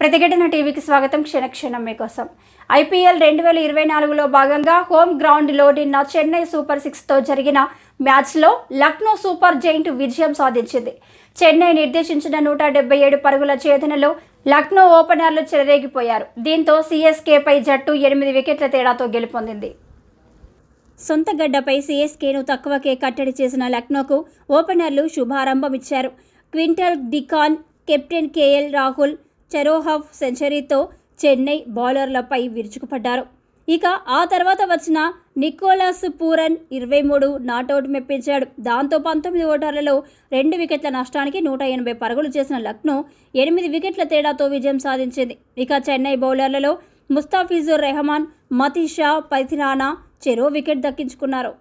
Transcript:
ప్రతిఘటన టీవీకి స్వాగతం. క్షణక్షణం మీకోసం. ఐపీఎల్ రెండు వేల ఇరవై నాలుగులో భాగంగా హోమ్ గ్రౌండ్లో నిన్న చెన్నై సూపర్ సిక్స్తో జరిగిన మ్యాచ్లో లక్నో సూపర్ జైంట్ విజయం సాధించింది. చెన్నై నిర్దేశించిన నూట డెబ్బై ఏడు పరుగుల ఛేదనలో లక్నో ఓపెనర్లు చెలరేగిపోయారు. దీంతో సీఎస్కేపై జట్టు ఎనిమిది వికెట్ల తేడాతో గెలుపొందింది. సొంత గడ్డపై సీఎస్కేను తక్కువకే కట్టడి చేసిన లక్నోకు ఓపెనర్లు శుభారంభం ఇచ్చారు Quinton de Kock captain KL Rahul చెరోహఫ్ సెంచరీతో చెన్నై బౌలర్లపై విరుచుకుపడ్డారు. ఇక ఆ తర్వాత వచ్చిన నికోలాస్ పూరన్ ఇరవై మూడు నాటౌట్ మెప్పించాడు. దాంతో పంతొమ్మిది ఓటర్లలో రెండు వికెట్ల నష్టానికి నూట ఎనభై పరుగులు చేసిన లక్నో ఎనిమిది వికెట్ల తేడాతో విజయం సాధించింది. ఇక చెన్నై బౌలర్లలో ముస్తాఫిజుర్ రెహమాన్ మతీషా పైథిరానా చెరో వికెట్ దక్కించుకున్నారు.